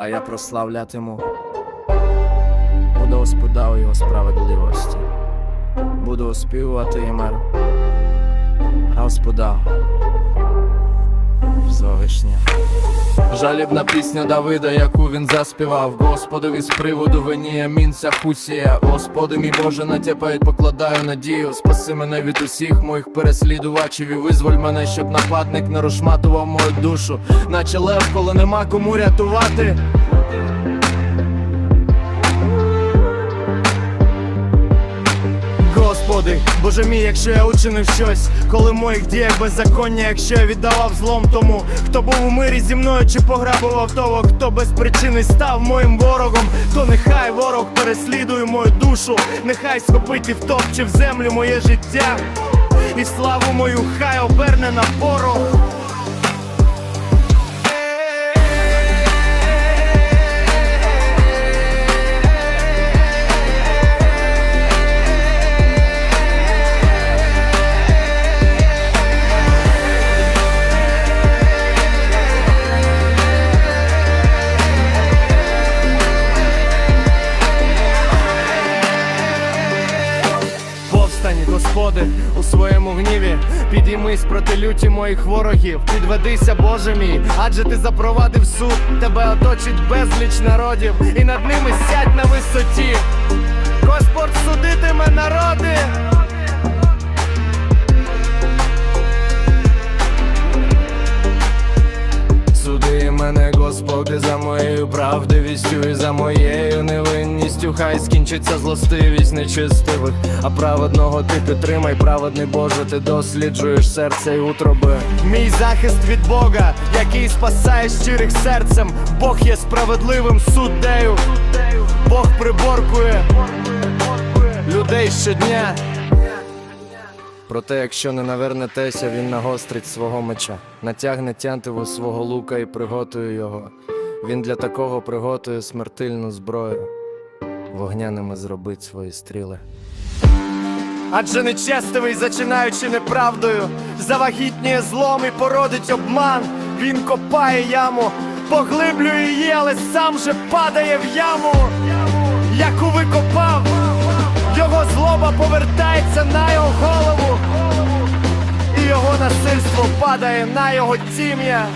а я прославлятиму. Буду Господа у його справедливості. Буду оспівувати імер. Господа. Всевишня. Жалібна пісня Давида, яку він заспівав. Господові з приводу Веніамінця Хусія. Господи, мій Боже, на тебе покладаю надію. Спаси мене від усіх моїх переслідувачів і визволь мене, щоб нападник не розшматував мою душу. Наче лев, коли нема кому рятувати. Боже мій, якщо я учинив щось, коли моїх діях беззаконня, якщо я віддавав злом тому, хто був у мирі зі мною чи пограбував того, хто без причини став моїм ворогом, то нехай ворог переслідує мою душу, нехай схопить і втопче в землю моє життя, і славу мою хай оберне на порох. Господи, у своєму гніві, підіймись проти люті моїх ворогів, підведися, Боже мій, адже ти запровадив суд, тебе оточить безліч народів, і над ними сядь на висоті. Господь мене, Господи, за моєю правдивістю і за моєю невинністю. Хай скінчиться злостивість нечистивих, а праведного ти підтримай, праведний Боже, ти досліджуєш серце й утроби. Мій захист від Бога, який спасає щирих серцем. Бог є справедливим суддею. Бог приборкує людей щодня. Проте, якщо не навернетеся, він нагострить свого меча, натягне тянтиву свого лука і приготує його. Він для такого приготує смертельну зброю, вогняними зробить свої стріли. Адже нечестивий, зачинаючи неправдою, завагітнює злом і породить обман. Він копає яму, поглиблює її, але сам же падає в яму, яку викопав. Його злоба повертається на його насильство падає на його тім'я.